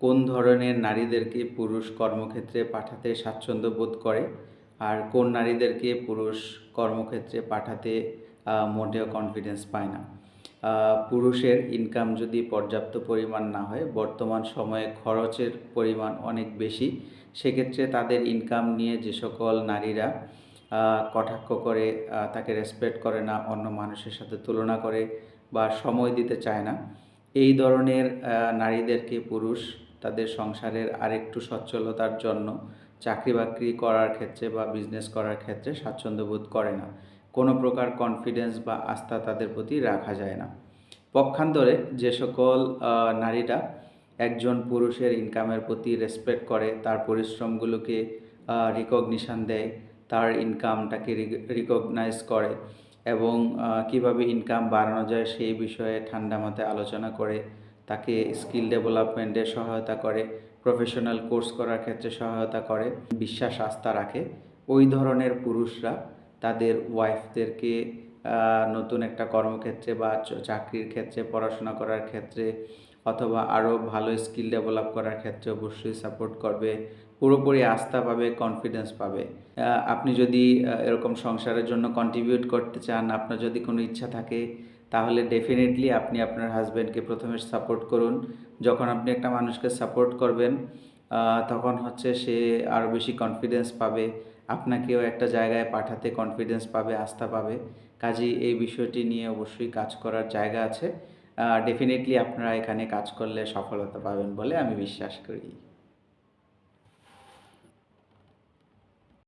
কোন ধরনের নারীদেরকে পুরুষ কর্মক্ষেত্রে পাঠাতে স্বাচ্ছন্দ্য বোধ করে? আর কোন নারীদেরকে পুরুষ কর্মক্ষেত্রে পাঠাতে মোটেও কনফিডেন্স পায় না? পুরুষের ইনকাম যদি পর্যাপ্ত পরিমাণ না হয়, বর্তমান সময়ে খরচের পরিমাণ অনেক বেশি, সেক্ষেত্রে তাদের ইনকাম নিয়ে যে সকল নারীরা কটাক্ষ করে তাকে রেসপেক্ট করে না, অন্য মানুষের সাথে তুলনা করে বা সময় দিতে চায় না এই ধরনের নারীদেরকে পুরুষ তাদের সংসারের আরেকটু সচ্ছলতার জন্য চাকরি বাকরি করার ক্ষেত্রে বা বিজনেস করার ক্ষেত্রে স্বাচ্ছন্দ্য বোধ করে না। কোনো প্রকার কনফিডেন্স বা আস্থা তাদের প্রতি রাখা যায় না। পক্ষান্তরে যে সকল নারীরা একজন পুরুষের ইনকামের প্রতি রেসপেক্ট করে, তার পরিশ্রমগুলোকে রিকগনিশন দেয়, তার ইনকামটাকে রিকগনাইজ করে এবং কীভাবে ইনকাম বাড়ানো যায় সেই বিষয়ে ঠান্ডা মাথায় আলোচনা করে, তাকে স্কিল ডেভেলপমেন্টে সহায়তা করে প্রফেশনাল কোর্স করার ক্ষেত্রে সহায়তা করে, বিশ্বাস, আস্থা রাখে। ওই ধরনের পুরুষরা তাদের ওয়াইফদেরকে নতুন একটা কর্মক্ষেত্রে বা চাকরির ক্ষেত্রে, পড়াশোনা করার ক্ষেত্রে, অথবা আরও ভালো স্কিল ডেভেলপ করার ক্ষেত্রে অবশ্যই সাপোর্ট করবে, পুরোপুরি আস্থা পাবে কনফিডেন্স পাবে। আপনি যদি এরকম সংসারের জন্য কন্ট্রিবিউট করতে চান, আপনার যদি কোনো ইচ্ছা থাকে, তাহলে ডেফিনেটলি আপনি আপনার হাজব্যান্ডকে প্রথমে সাপোর্ট করুন। যখন আপনি একটা মানুষকে সাপোর্ট করবেন তখন হচ্ছে সে আরও বেশি কনফিডেন্স পাবে, আপনাকেও একটা জায়গায় পাঠাতে কনফিডেন্স পাবে, আস্থা পাবে। কাজেই এই বিষয়টি নিয়ে অবশ্যই কাজ করার জায়গা আছে। ডেফিনেটলি আপনারা এখানে কাজ করলে সফলতা পাবেন বলে আমি বিশ্বাস করি।